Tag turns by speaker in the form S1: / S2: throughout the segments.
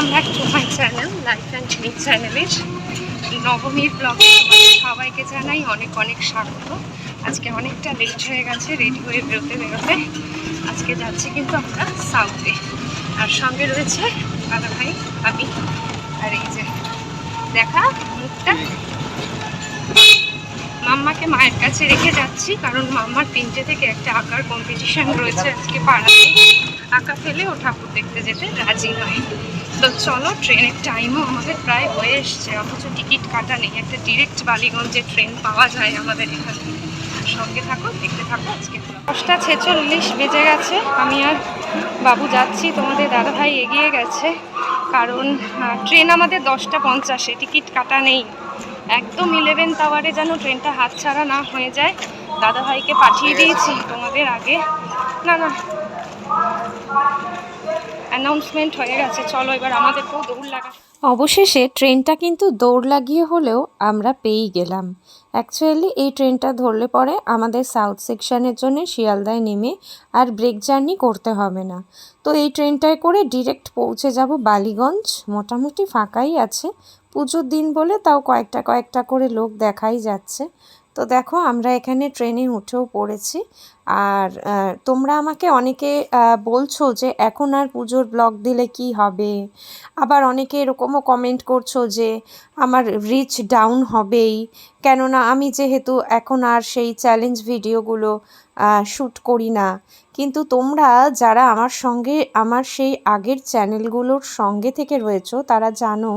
S1: Welcome back to my channel life and me চ্যানেলের নবমীর ব্লগে সবাইকে জানাই অনেক অনেক স্বাগত। আজকে অনেকটা লেট হয়ে গেছে রেডি হয়ে বেরোতে বেরোতে। আজকে যাচ্ছি কিন্তু আমরা সাউথে আর সঙ্গে রয়েছে দাদা ভাই আমি আর এই যে, দেখা, মুখটা। মাম্মাকে মায়ের কাছে রেখে যাচ্ছি, কারণ মাম্মার তিনটে থেকে একটা আঁকার কম্পিটিশান রয়েছে আজকে পাড়াতে। আঁকা ফেলে ও ঠাকুর দেখতে যেতে রাজি নয়। তো চলো ট্রেনের টাইমও আমাদের প্রায় হয়ে এসছে, অথচ টিকিট কাটা নেই। একটা ডিরেক্ট বালিগঞ্জে ট্রেন পাওয়া যায় আমাদের এখানে সঙ্গে থাকো, দেখতে থাকো, আজকে দশটা ছেচল্লিশ বেজে গেছে। আমি আর বাবু যাচ্ছি, তোমাদের দাদাভাই এগিয়ে গেছে। কারণ ট্রেন আমাদের দশটা পঞ্চাশে, টিকিট কাটা নেই। একদম ইলেভেন টাওয়ারে যেন ট্রেনটা হাতছাড়া না হয়ে যায়। দাদাভাইকে পাঠিয়ে দিয়েছি তোমাদের আগে। না না অ্যানাউন্সমেন্ট হয়ে গেছে, চলো এবার আমাদেরকেও দৌড় লাগা
S2: অবশেষে ট্রেনটা কিন্তু দৌড় লাগিয়ে হলেও আমরা পেয়েই গেলাম। অ্যাকচুয়ালি এই ট্রেনটা ধরলে পরে আমাদের সাউথ সেকশনের জন্য শিয়ালদায় নেমে আর ব্রেক জার্নি করতে হবে না। তো এই ট্রেনটায় করে ডিরেক্ট পৌঁছে যাব বালিগঞ্জ। মোটামুটি ফাঁকাই আছে। পুজোর দিন বলে তাও কয়েকটা কয়েকটা করে লোক দেখাই যাচ্ছে। তো দেখো, আমরা এখানে ট্রেনে উঠেও পড়েছি। আর তোমরা আমাকে অনেকে বলছো যে এখন আর পুজোর ব্লগ দিলে কি হবে? আবার অনেকে এরকমও কমেন্ট করছ যে আমার রিচ ডাউন হবেই। কেননা আমি যেহেতু এখন আর সেই চ্যালেঞ্জ ভিডিওগুলো শ্যুট করি না। কিন্তু তোমরা যারা আমার সঙ্গে, আমার সেই আগের চ্যানেলগুলোর সঙ্গে থেকে রয়েছো, তারা জানো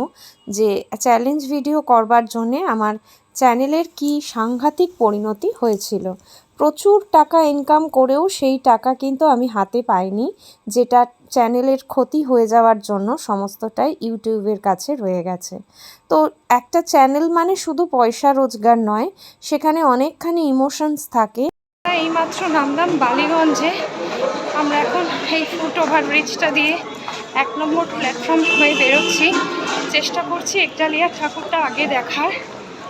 S2: যে চ্যালেঞ্জ ভিডিও করবার জন্যে আমার চ্যানেলের কি সাংঘাতিক পরিণতি হয়েছিল? প্রচুর টাকা ইনকাম করেও সেই টাকা কিন্তু আমি হাতে পাইনি, যেটা চ্যানেলের ক্ষতি হয়ে যাওয়ার জন্য সমস্তটাই ইউটিউবের কাছে রয়ে গেছে। তো একটা চ্যানেল মানে শুধু পয়সা রোজগার নয়, সেখানে অনেকখানি ইমোশনস থাকে।
S1: এইমাত্র নামলাম বালিগঞ্জে। আমরা এখন এই ফুট ওভার ব্রিজটা দিয়ে এক নম্বর প্ল্যাটফর্ম হয়ে বেরোচ্ছি। চেষ্টা করছি একডালিয়া ঠাকুরটা আগে দেখার।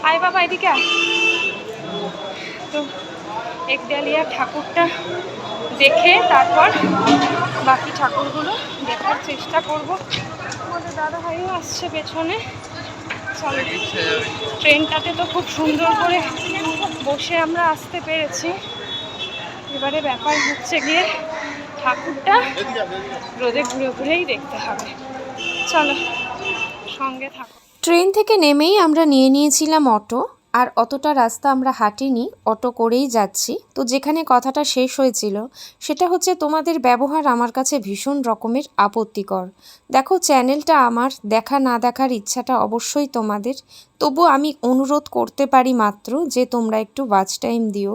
S1: আয় বাবা এদিকে তো একডালিয়া ঠাকুরটা দেখে তারপর বাকি ঠাকুরগুলো দেখার চেষ্টা করব। আমাদের দাদা ভাইও আসছে পেছনে। ট্রেনটাতে তো খুব সুন্দর করে বসে আমরা আসতে পেরেছি। এবারে ব্যাপার হচ্ছে গিয়ে ঠাকুরটা রোদে ঘুরে ঘুরেই দেখতে হবে। চলো, সঙ্গে থাকো।
S2: ট্রেন থেকে নেমেই আমরা নিয়ে নিয়েছিলাম অটো। আর অতটা রাস্তা আমরা হাঁটিনি অটো করেই যাচ্ছি। তো যেখানে কথাটা শেষ হয়েছিল সেটা হচ্ছে তোমাদের ব্যবহার আমার কাছে ভীষণ রকমের আপত্তিকর। দেখো চ্যানেলটা আমার দেখা না দেখার ইচ্ছাটা অবশ্যই তোমাদের। তবু আমি অনুরোধ করতে পারি মাত্র যে তোমরা একটু ওয়াচ টাইম দিও।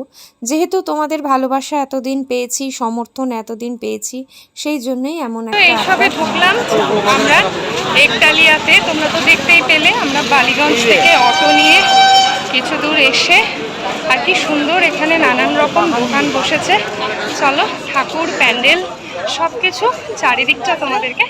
S2: যেহেতু তোমাদের ভালোবাসা এতদিন পেয়েছি সমর্থন এতদিন পেয়েছি সেই জন্যই এমন একটা
S1: এইসবে ঢুকলাম আমরা একডালিয়াতে তোমরা তো দেখতেই পেলে আমরা বালিগঞ্জ থেকে অটো নিয়ে কিছু দূর এসে আর কি সুন্দর এখানে নানান রকম দোকান বসেছে চলো, ঠাকুর, প্যান্ডেল সব কিছু চারিদিকটা তোমাদেরকে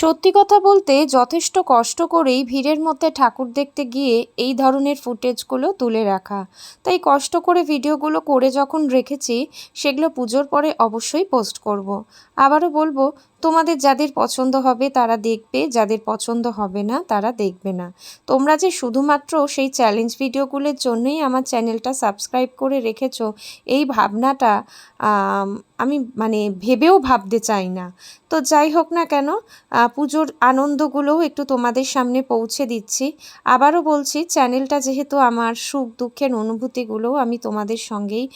S2: সত্যি কথা বলতে যথেষ্ট কষ্ট করেই ভিড়ের মধ্যে ঠাকুর দেখতে গিয়ে এই ধরনের ফুটেজগুলো তুলে রাখা তাই কষ্ট করে ভিডিওগুলো করে যখন রেখেছি, সেগুলো পুজোর পরে অবশ্যই পোস্ট করব। আবারও বলব তোমাদের যাদের পছন্দ হবে তারা দেখবে, যাদের পছন্দ হবে না তারা দেখবে না। তোমরা যে শুধুমাত্র সেই চ্যালেঞ্জ ভিডিওগুলোর জন্যই আমার চ্যানেলটা সাবস্ক্রাইব করে রেখেছো, এই ভাবনাটা, আমি মানে ভেবেও ভাবতে চাই না। তো যাই হোক না কেন পুজোর আনন্দগুলোও একটু তোমাদের সামনে পৌঁছে দিচ্ছি। আবারও বলছি চ্যানেলটা যেহেতু আমার সুখ দুঃখের অনুভূতিগুলোও আমি তোমাদের সঙ্গেই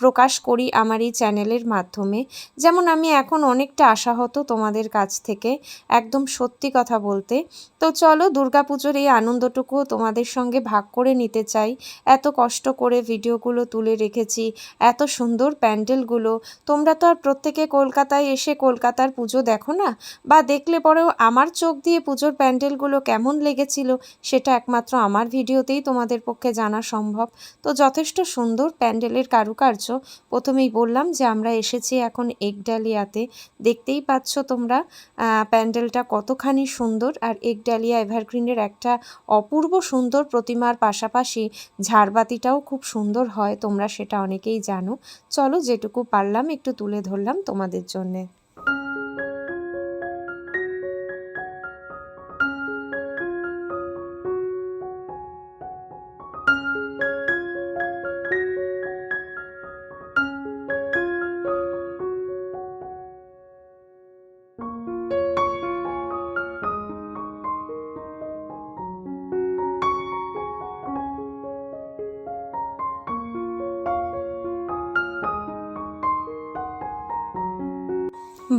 S2: প্রকাশ করি আমার এই চ্যানেলের মাধ্যমে। যেমন আমি এখন অনেকটা আশাহত তোমাদের কাছ থেকে একদম সত্যি কথা বলতে তো চলো দুর্গাপুজোর এই আনন্দটুকুও তোমাদের সঙ্গে ভাগ করে নিতে চাই। এত কষ্ট করে ভিডিওগুলো তুলে রেখেছি, এত সুন্দর প্যান্ডেলগুলো। তোমরা তো আর প্রত্যেকে কলকাতায় এসে কলকাতার পুজো দেখো না? বা দেখলে পরেও আমার চোখ দিয়ে পুজোর প্যান্ডেলগুলো কেমন লেগেছিল সেটা একমাত্র আমার ভিডিওতেই তোমাদের পক্ষে জানা সম্ভব। তো যথেষ্ট সুন্দর প্যান্ডেলের কারুকার্য। প্রথমেই বললাম যে আমরা এসেছি এখন একডালিয়াতে দেখতেই পাচ্ছ তোমরা প্যান্ডেলটা কতখানি সুন্দর আর একডালিয়া এভারগ্রিনের একটা অপূর্ব সুন্দর প্রতিমার পাশাপাশি ঝাড়বাতিটাও খুব সুন্দর হয়, তোমরা সেটা অনেকেই জানো। চলো যেটুকু পারলাম একটু তুলে ধরলাম তোমাদের জন্যে।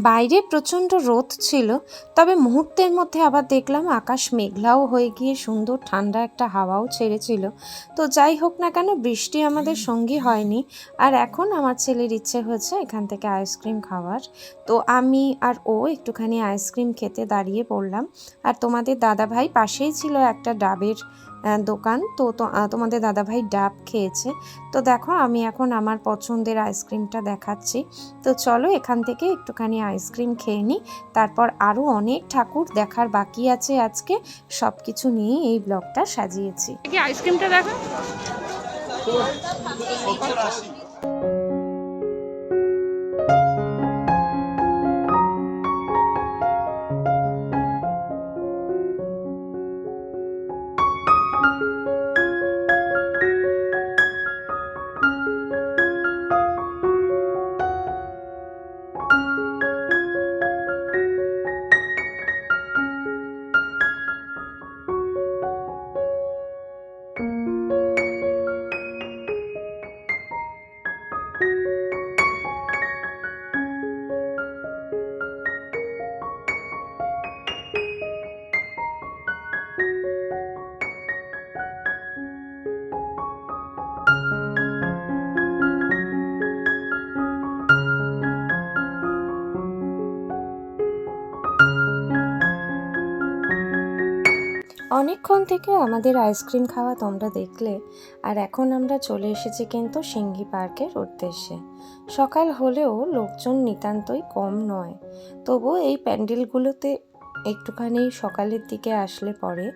S2: বাইরে প্রচণ্ড রোদ ছিল, তবে মুহূর্তের মধ্যে আবার দেখলাম আকাশ মেঘলাও হয়ে গিয়ে সুন্দর ঠান্ডা একটা হাওয়াও ছেড়েছিল। তো যাই হোক না কেন, বৃষ্টি আমাদের সঙ্গী হয়নি, আর এখন আমার ছেলের ইচ্ছে হয়েছে এখান থেকে আইসক্রিম খাওয়ার। তো আমি আর ও একটুখানি আইসক্রিম খেতে দাঁড়িয়ে পড়লাম, আর তোমাদের দাদাভাই পাশেই ছিল একটা ডাবের দোকান। তো তোমাদের দাদাভাই ডাব খেয়েছে। তো দেখো, আমি এখন আমার পছন্দের আইসক্রিমটা দেখাচ্ছি। তো চলো, এখান থেকে একটুখানি আইসক্রিম খেয়ে নিই। তারপর আরও অনেক ঠাকুর দেখার বাকি আছে আজকে। সব কিছু নিয়েই এই ব্লগটা সাজিয়েছি।
S1: আইসক্রিমটা দেখো?
S2: অনেকক্ষণ থেকে আমাদের আইসক্রিম খাওয়া তোমরা দেখলে, আর এখন আমরা চলে এসেছি কিন্তু সিঙ্গি পার্কের উদ্দেশ্যে। সকাল হলেও লোকজন নিতান্তই কম নয়, তবুও এই প্যান্ডেলগুলোতে একটুখানি সকালের দিকে আসলে পরে,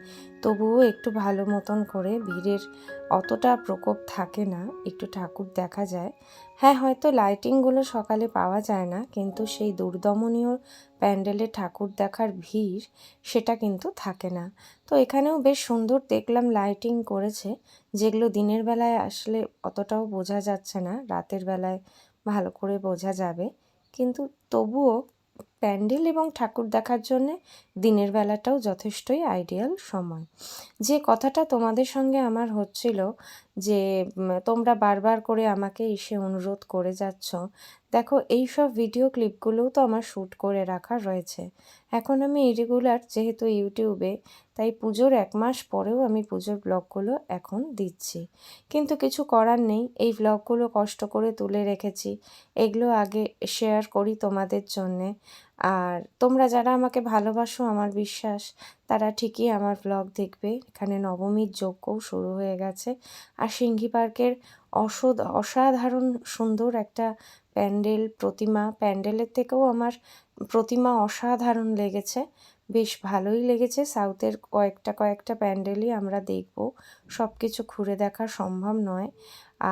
S2: তবুও একটু ভালো মতন করে ভিড়ের অতটা প্রকোপ থাকে না, একটু ঠাকুর দেখা যায়। হ্যাঁ হয়তো লাইটিংগুলো সকালে পাওয়া যায় না, কিন্তু সেই দুর্দমনীয় প্যান্ডেলে ঠাকুর দেখার ভিড় সেটা কিন্তু থাকে না। তো এখানেও বেশ সুন্দর দেখলাম লাইটিং করেছে, যেগুলো দিনের বেলায় আসলে অতটাও বোঝা যাচ্ছে না, রাতের বেলায় ভালো করে বোঝা যাবে। কিন্তু তবুও প্যান্ডেল এবং ঠাকুর দেখার জন্যে দিনের বেলাটাও যথেষ্টই আইডিয়াল সময়। যে কথাটা তোমাদের সঙ্গে আমার হচ্ছিল যে তোমরা বারবার করে আমাকে এসে অনুরোধ করে যাচ্ছ দেখো, এই সব ভিডিও ক্লিপগুলোও তো আমার শ্যুট করে রাখা রয়েছে। এখন আমি ইরেগুলার যেহেতু ইউটিউবে, তাই পুজোর এক মাস পরেও আমি পুজোর ব্লগগুলো এখন দিচ্ছি। কিন্তু কিছু করার নেই, এই ব্লগগুলো কষ্ট করে তুলে রেখেছি। এগুলো আগে শেয়ার করি তোমাদের জন্যে। আর তোমরা যারা আমাকে ভালোবাসো, আমার বিশ্বাস, তারা ঠিকই আমার ব্লগ দেখবে। এখানে নবমীর যজ্ঞও শুরু হয়ে গেছে। আর সিংহী পার্কের অসাধারণ সুন্দর একটা প্যান্ডেল প্রতিমা প্যান্ডেলের থেকেও আমার প্রতিমা অসাধারণ লেগেছে। বেশ ভালোই লেগেছে। সাউথের কয়েকটা কয়েকটা প্যান্ডেলই আমরা দেখব। সব কিছু ঘুরে দেখা সম্ভব নয়।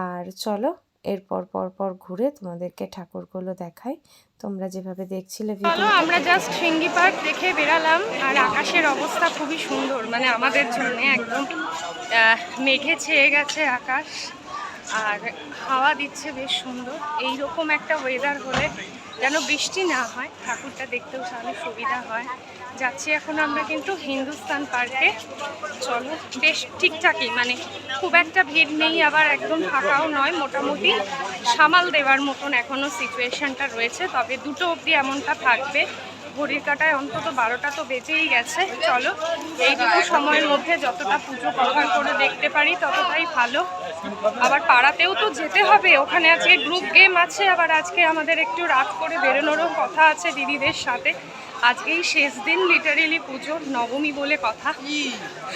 S2: আর চলো এরপর পর পর ঘুরে তোমাদেরকে ঠাকুরগুলো দেখাই। তোমরা যেভাবে দেখছিলে ভিডিও
S1: আমরা জাস্ট সিঙ্গি পার্ক দেখে বেরালাম। আর আকাশের অবস্থা খুবই সুন্দর মানে আমাদের জন্য একদম মেঘে ছেয়ে গেছে আকাশ। আর হাওয়া দিচ্ছে বেশ সুন্দর। এই রকম একটা ওয়েদার হলে যেন বৃষ্টি না হয়, ঠাকুরটা দেখতেও তাহলে সুবিধা হয়। যাচ্ছি এখন আমরা কিন্তু হিন্দুস্তান পার্কে। চলো, বেশ ঠিকঠাকই মানে খুব একটা ভিড় নেই, আবার একদম ফাঁকাও নয়, মোটামুটি সামাল দেওয়ার মতন এখনও সিচুয়েশানটা রয়েছে। তবে দুটো অবধি এমনটা থাকবে, ঘড়ির কাটায় অন্তত বারোটা তো বেজেই গেছে। চলো, এইটুকু সময়ের মধ্যে যতটা পুজো কভার করে দেখতে পারি, ততটাই ভালো। আবার পাড়াতেও তো যেতে হবে। ওখানে আজকে গ্রুপ গেম আছে আবার আজকে আমাদের একটু রাত করে বেরোনোরও কথা আছে দিদিদের সাথে। আজকেই শেষ দিন লিটারেলি পুজোর নবমী বলে কথা।
S3: কি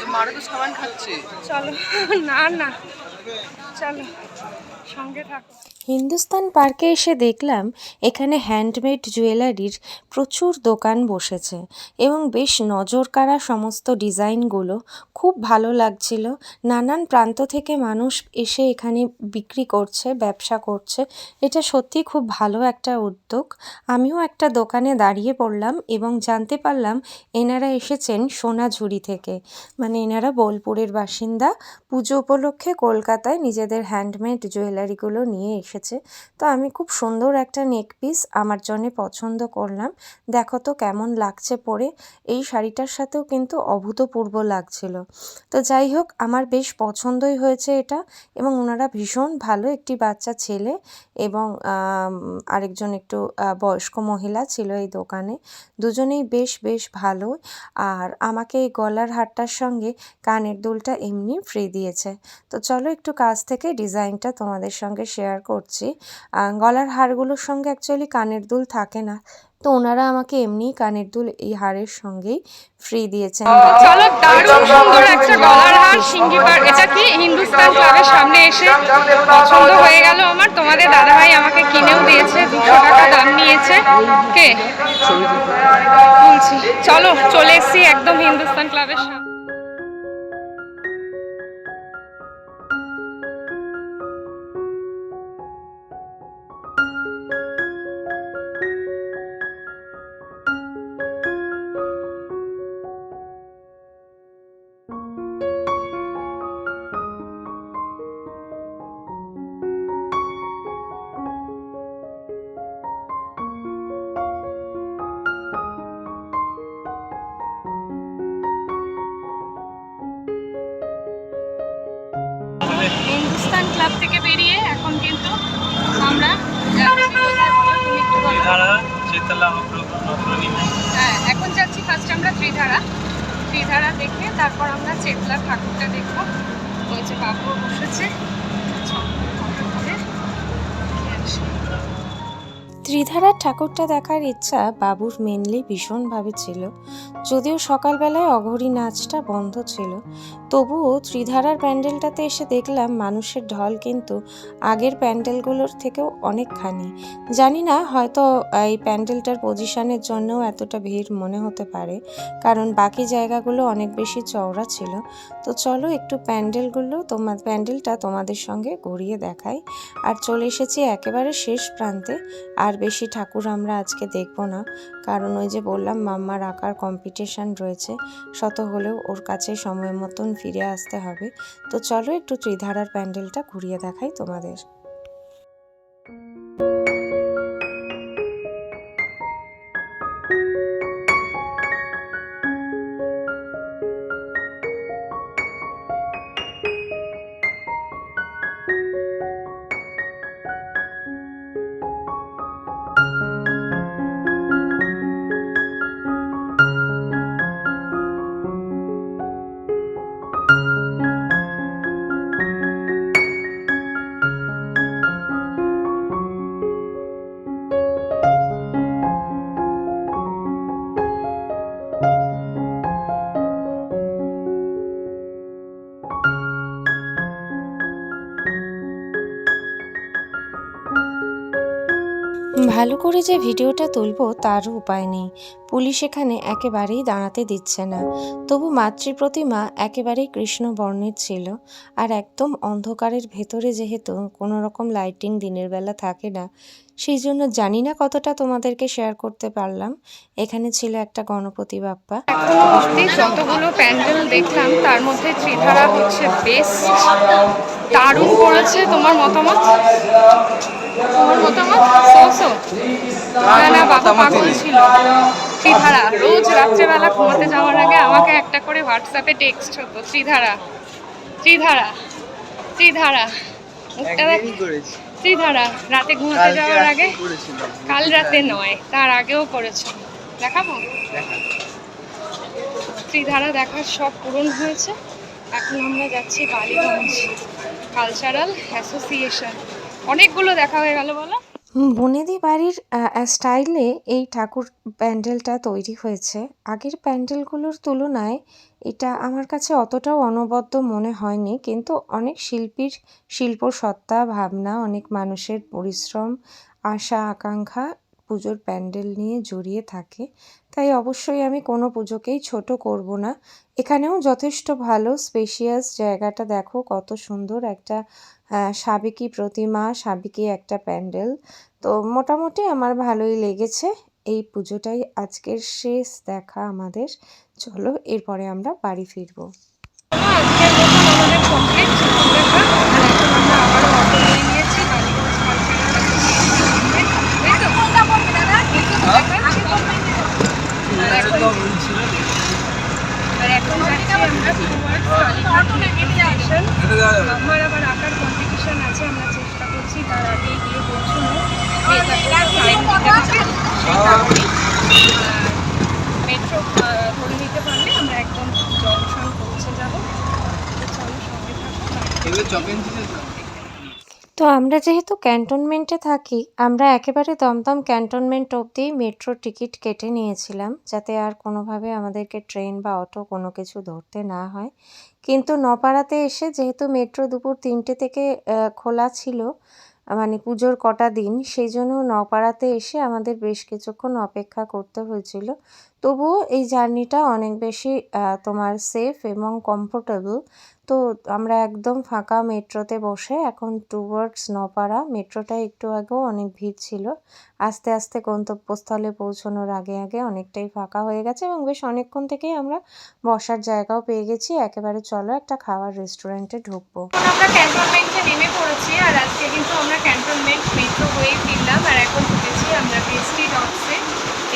S3: মারা তো সাবান খাচ্ছে।
S1: চলো না না। চলো সঙ্গে থাকো।
S2: হিন্দুস্তান পার্কে এসে দেখলাম এখানে হ্যান্ডমেড জুয়েলারির প্রচুর দোকান বসেছে এবং বেশ নজর কাড়া সমস্ত ডিজাইনগুলো খুব ভালো লাগছিল। নানান প্রান্ত থেকে মানুষ এসে এখানে বিক্রি করছে, ব্যবসা করছে। এটা সত্যি খুব ভালো একটা উদ্যোগ। আমিও একটা দোকানে দাঁড়িয়ে পড়লাম এবং জানতে পারলাম এনারা এসেছেন সোনাঝুরি থেকে। মানে এনারা বোলপুরের বাসিন্দা। পুজো উপলক্ষে কলকাতায় নিজেদের হ্যান্ডমেড জুয়েলারিগুলো নিয়ে এসেছে। রেখেছে তো আমি খুব সুন্দর একটা নেক পিস আমার জন্য পছন্দ করলাম। দেখো তো কেমন লাগছে পরে। এই শাড়িটার সাথেও কিন্তু অভূতপূর্ব লাগছিল। তো যাই হোক, আমার বেশ পছন্দই হয়েছে এটা এবং ওনারা ভীষণ ভালো একটি বাচ্চা ছেলে এবং আরেকজন একটু বয়স্ক মহিলা ছিল এই দোকানে। দুজনেই বেশ বেশ ভালো। আর আমাকে এই গলার হারটার সঙ্গে কানের দুলটা এমনি ফ্রি দিয়েছে। তো চলো একটু কাছ থেকে ডিজাইনটা তোমাদের সঙ্গে শেয়ার করছি। গলার হারগুলোর সঙ্গে অ্যাকচুয়ালি কানের দুল থাকে না। তো ওনারা আমাকে এমনি কানের দুল এই হারের সঙ্গেই ফ্রি দিয়েছেন।
S1: চলো দারুণ সুন্দর একটা গলার হার সিঙ্গিবার এটা কি হিন্দুস্তান ক্লাবের সামনে এসে পছন্দ হয়ে গেল আমার? তোমাদের দাদাভাই আমাকে কিনেও দিয়েছে, দুশো টাকা দাম নিয়েছে। কে? বলছি, চলো, চলে এসছি একদম হিন্দুস্তান ক্লাবের সামনে। হিন্দুস্তান ক্লাব থেকে বেরিয়ে এখন কিন্তু আমরা হ্যাঁ এখন যাচ্ছি ফার্স্ট আমরা ত্রিধারা। ত্রিধারা দেখে তারপর আমরা চেতলা ঠাকুরটা দেখব। ওই যে বাবু বসেছে।
S2: ত্রিধারার ঠাকুরটা দেখার ইচ্ছা বাবুর মেনলি ভীষণভাবে ছিল। যদিও সকালবেলায় অঘরী নাচটা বন্ধ ছিল, তবুও ত্রিধারার প্যান্ডেলটাতে এসে দেখলাম মানুষের ঢল কিন্তু আগের প্যান্ডেলগুলোর থেকেও অনেকখানি। জানি না হয়তো এই প্যান্ডেলটার পজিশনের জন্যও এতটা ভিড় মনে হতে পারে, কারণ বাকি জায়গাগুলো অনেক বেশি চওড়া ছিল। তো চলো একটু প্যান্ডেলগুলো তোমার প্যান্ডেলটা তোমাদের সঙ্গে ঘুরিয়ে দেখাই। আর চলে এসেছি একেবারে শেষ প্রান্তে। আর বেশি ঠাকুর আমরা আজকে দেখব না, কারণ ওই যে বললাম মাম্মার আঁকার কম্পিটিশান রয়েছে, শত হলেও ওর কাছে সময় মতন ফিরে আসতে হবে। তো চলো একটু ত্রিধারার প্যান্ডেলটা ঘুরিয়ে দেখাই তোমাদের। ভালো করে যে ভিডিওটা তুলবো তার উপায় নেই। পুলিশ এখানে একেবারেই দাঁড়াতে দিচ্ছে না। তবু মাতৃ প্রতিমা একেবারেই কৃষ্ণ বর্ণের ছিল আর একদম অন্ধকারের ভেতরে যেহেতু কোনো রকম লাইটিং দিনের বেলা থাকে না সেই জন্য জানি না কতটা তোমাদেরকে শেয়ার করতে পারলাম। এখানে ছিল একটা গণপতি বাপ্পা।
S1: যতগুলো প্যান্ডেল দেখলাম, তার মধ্যে ত্রিধারা হচ্ছে বেশ দারুণ করেছে তোমার মতামত? তোমার মতামত সোসো। না না বাবু পাগল ছিল। ত্রিধারা রোজ রাত্রেবেলা ঘুমাতে যাওয়ার আগে আমাকে একটা করে হোয়াটসঅ্যাপে টেক্সট হতো ত্রিধারা ত্রিধারা মুখটা দেখ। রাতে ঘুমাতে যাওয়ার আগে? কাল রাতে নয় তার আগেও করেছ। দেখাবো? ত্রিধারা দেখার সব পূরণ হয়েছে। এখন আমরা যাচ্ছি বালিগঞ্জ কালচারাল অ্যাসোসিয়েশন অনেকগুলো দেখা হয়ে গেল, বলো।
S2: বনেদি বাড়ির স্টাইলে এই ঠাকুর প্যান্ডেলটা তৈরি হয়েছে। আগের প্যান্ডেলগুলোর তুলনায় এটা আমার কাছে অতটাও অনবদ্য মনে হয়নি, কিন্তু অনেক শিল্পীর শিল্প সত্তা ভাবনা, অনেক মানুষের পরিশ্রম, আশা, আকাঙ্ক্ষা পুজোর প্যান্ডেল নিয়ে জড়িয়ে থাকে। তাই অবশ্যই আমি কোনো পুজোকেই ছোট করব না। এখানেও যথেষ্ট ভালো স্পেশিয়াস জায়গাটা দেখো, কত সুন্দর একটা সাবিকি প্রতিমা, সাবেকি একটা প্যান্ডেল। তো মোটামুটি আমার ভালোই লেগেছে। এই পুজোটাই আজকের শেষ দেখা আমাদের। চলো, এরপরে আমরা বাড়ি ফিরবো।
S1: আর এখন যাচ্ছি আমার আবার আঁকার কম্পিটিশন আছে আমরা চেষ্টা করছি তার আগে গিয়ে পৌঁছানো। মেট্রো ধরে নিতে পারলে আমরা একদম জংশন পৌঁছে যাব। চলো
S2: তো আমরা যেহেতু ক্যান্টনমেন্টে থাকি, আমরা একেবারে দমদম ক্যান্টনমেন্ট অবধি মেট্রো টিকিট কেটে নিয়েছিলাম, যাতে আর কোনোভাবে আমাদেরকে ট্রেন বা অটো কোনো কিছু ধরতে না হয়। কিন্তু নপাড়াতে এসে যেহেতু মেট্রো দুপুর তিনটে থেকে খোলা ছিল মানে পুজোর কটা দিন, সেই জন্য নপাড়াতে এসে আমাদের বেশ কিছুক্ষণ অপেক্ষা করতে হয়েছিল। তবুও এই জার্নিটা অনেক বেশি তোমার সেফ এবং কমফোর্টেবল তো আমরা একদম ফাঁকা মেট্রোতে বসে এখন টুয়ার্ডস নপাড়া মেট্রোটা একটু আগেও অনেক ভিড় ছিল। আস্তে আস্তে গন্তব্যস্থলে পৌঁছানোর আগে আগে অনেকটাই ফাঁকা হয়ে গেছে এবং বেশ অনেকক্ষণ থেকেই আমরা বসার জায়গাও পেয়ে গেছি। একেবারে চলো একটা খাওয়ার রেস্টুরেন্টে ঢুকবো।
S1: আমরা ক্যান্টনমেন্টে নেমে পড়েছি আর আজকে কিন্তু আমরা ক্যান্টনমেন্ট মেট্রো হয়ে ফিরলাম আর এখন ঢুকেছি আমরা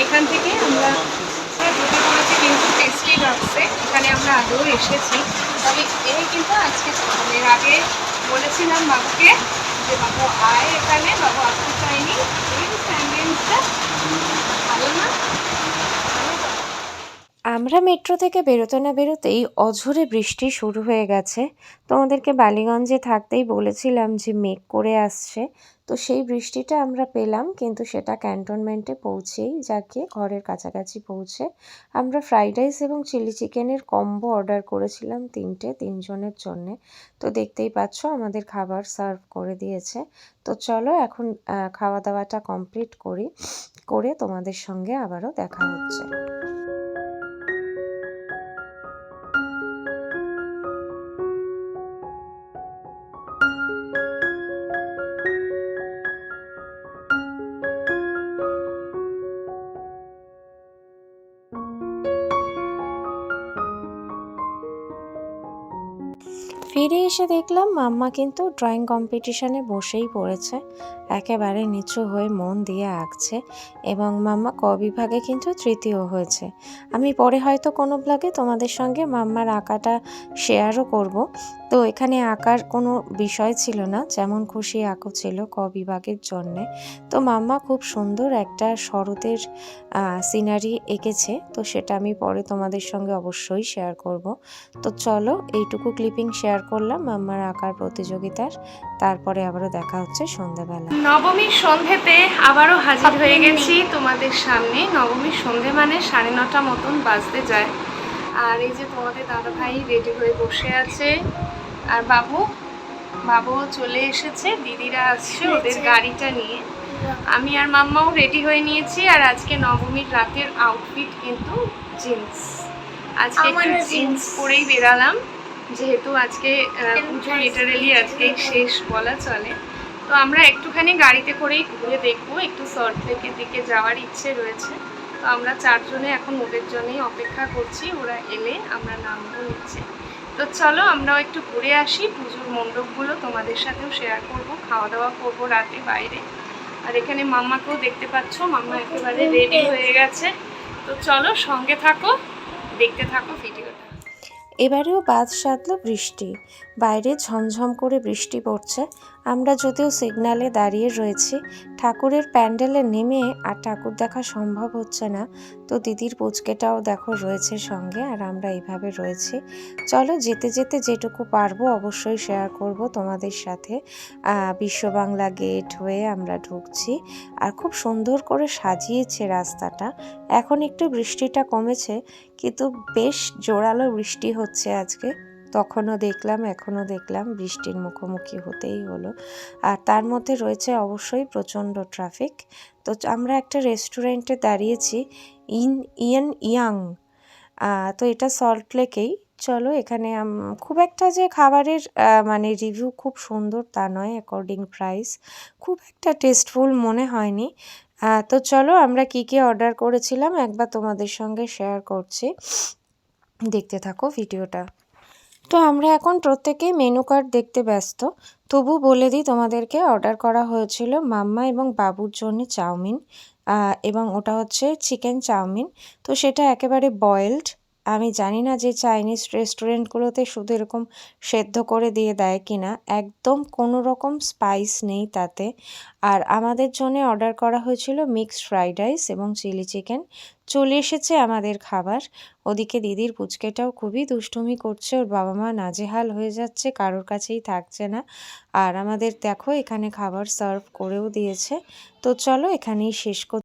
S1: এখান থেকে আমরা কিন্তু টেস্টি এখানে আমরা আগেও এসেছি। তবে এই কিন্তু আজকে প্রথম। এর আগে বলেছিলাম বাবুকে যে বাবু আয় এখানে, বাবু আসতে চাইনি ভালো না।
S2: আমরা মেট্রো থেকে বেরোতে না বেরোতেই অঝোরে বৃষ্টি শুরু হয়ে গেছে। তোমাদেরকে বালিগঞ্জে থাকতেই বলেছিলাম যে মেঘ করে আসছে। তো সেই বৃষ্টিটা আমরা পেলাম, কিন্তু সেটা ক্যান্টনমেন্টে পৌঁছেই যাকে ঘরের কাছাকাছি পৌঁছে আমরা ফ্রাইড রাইস এবং চিলি চিকেনের কম্বো অর্ডার করেছিলাম তিনটে, তিনজনের জন্যে। তো দেখতেই পাচ্ছ আমাদের খাবার সার্ভ করে দিয়েছে। তো চলো এখন খাওয়া দাওয়াটা কমপ্লিট করি, করে তোমাদের সঙ্গে আবারও দেখা হচ্ছে। ফিরে এসে দেখলাম মাম্মা কিন্তু ড্রয়িং কম্পিটিশনে বসেই পড়েছে। একেবারে নিচু হয়ে মন দিয়ে আঁকছে এবং মাম্মা ক বিভাগে কিন্তু তৃতীয় হয়েছে। আমি পরে হয়তো কোনো ব্লগে তোমাদের সঙ্গে মাম্মার আঁকাটা শেয়ারও করব। তো এখানে আঁকার কোনো বিষয় ছিল না, যেমন খুশি আঁকো ছিল ক বিভাগের জন্যে। তো মাম্মা খুব সুন্দর একটা শরতের সিনারি এঁকেছে, তো সেটা আমি পরে তোমাদের সঙ্গে অবশ্যই শেয়ার করব। তো চলো এইটুকু ক্লিপিং শেয়ার করলাম মাম্মার আঁকার প্রতিযোগিতার। তারপরে আবারও দেখা হচ্ছে সন্ধ্যাবেলা
S1: নবমীর সন্ধেতে আবারও হাজির হয়ে গেছি তোমাদের সামনে। নবমীর সন্ধে মানে সাড়ে নটা মতন বাজতে যায়। আর এই যে তোমাদের দাদা ভাই রেডি হয়ে বসে আছে। আর বাবু বাবু চলে এসেছে। দিদিরা আসছে ওদের গাড়িটা নিয়ে। আমি আর মাম্মাও রেডি হয়ে নিয়েছি। আর আজকে নবমীর রাতের আউটফিট কিন্তু জিন্স আজকে একটু জিন্স পরেই বেরালাম। যেহেতু আজকে পুজো লিটারেলি আজকে শেষ বলা চলে। তো আমরা একটুখানি গাড়িতে করেই ঘুরে দেখব একটু সল্ট লেকের দিকে যাওয়ার ইচ্ছে রয়েছে। তো আমরা চারজনে এখন ওদের জন্যই অপেক্ষা করছি ওরা এলে আমরা নামবো নিচে। তো চলো আমরাও একটু ঘুরে আসি পুজোর মণ্ডপগুলো তোমাদের সাথেও শেয়ার করব খাওয়া দাওয়া করব রাতে বাইরে। আর এখানে মাম্মাকেও দেখতে পাচ্ছ মাম্মা একেবারে রেডি হয়ে গেছে। তো চলো সঙ্গে থাকো দেখতে থাকো ভিডিওটা
S2: এবারেও বাদ সাধলো বৃষ্টি। বাইরে ঝমঝম করে বৃষ্টি পড়ছে। আমরা যদিও সিগনালে দাঁড়িয়ে রয়েছি ঠাকুরের প্যান্ডেলে নেমে আর ঠাকুর দেখা সম্ভব হচ্ছে না তো দিদির পুচকেটাও দেখো রয়েছে সঙ্গে আর আমরা এইভাবে রয়েছি। চলো যেতে যেতে যেটুকু পারব অবশ্যই শেয়ার করব তোমাদের সাথে। আহ, বিশ্ব বাংলা গেট হয়ে আমরা ঢুকছি আর খুব সুন্দর করে সাজিয়েছে রাস্তাটা। এখন একটু বৃষ্টিটা কমেছে কিন্তু বেশ জোরালো বৃষ্টি হচ্ছে আজকে। তখনও দেখলাম, এখনও দেখলাম বৃষ্টির মুখোমুখি হতেই হলো। আর তার মধ্যে রয়েছে অবশ্যই প্রচণ্ড ট্রাফিক তো আমরা একটা রেস্টুরেন্টে দাঁড়িয়েছি, ইন, ইয়ান ইয়াং। তো এটা সল্ট লেকেই চলো এখানে খুব একটা যে খাবারের মানে রিভিউ খুব সুন্দর তা নয় অ্যাকর্ডিং প্রাইস খুব একটা টেস্টফুল মনে হয়নি। তো চলো আমরা কি কি অর্ডার করেছিলাম একবার তোমাদের সঙ্গে শেয়ার করছি। দেখতে থাকো ভিডিওটা তো আমরা এখন প্রত্যেকেই মেনু কার্ড দেখতে ব্যস্ত। তবু বলে দিই, তোমাদেরকে অর্ডার করা হয়েছিল মাম্মা এবং বাবুর জন্য চাউমিন এবং ওটা হচ্ছে চিকেন চাউমিন। তো সেটা একেবারে বয়েলড আমি জানি না যে চাইনিজ রেস্টুরেন্টগুলোতে শুধু এরকম সেদ্ধ করে দিয়ে দেয় কি না একদম কোনো রকম স্পাইস নেই তাতে। আর আমাদের জন্য অর্ডার করা হয়েছিল মিক্সড ফ্রাইড রাইস এবং চিলি চিকেন। চলে এসেছে আমাদের খাবার। ওদিকে দিদির পুচকেটাও খুবই দুষ্টুমি করছে, ওর বাবা মা নাজেহাল হয়ে যাচ্ছে, কারোর কাছেই থাকছে না। আর আমাদের দেখো এখানে খাবার সার্ভ করেও দিয়েছে। তো চলো এখানেই শেষ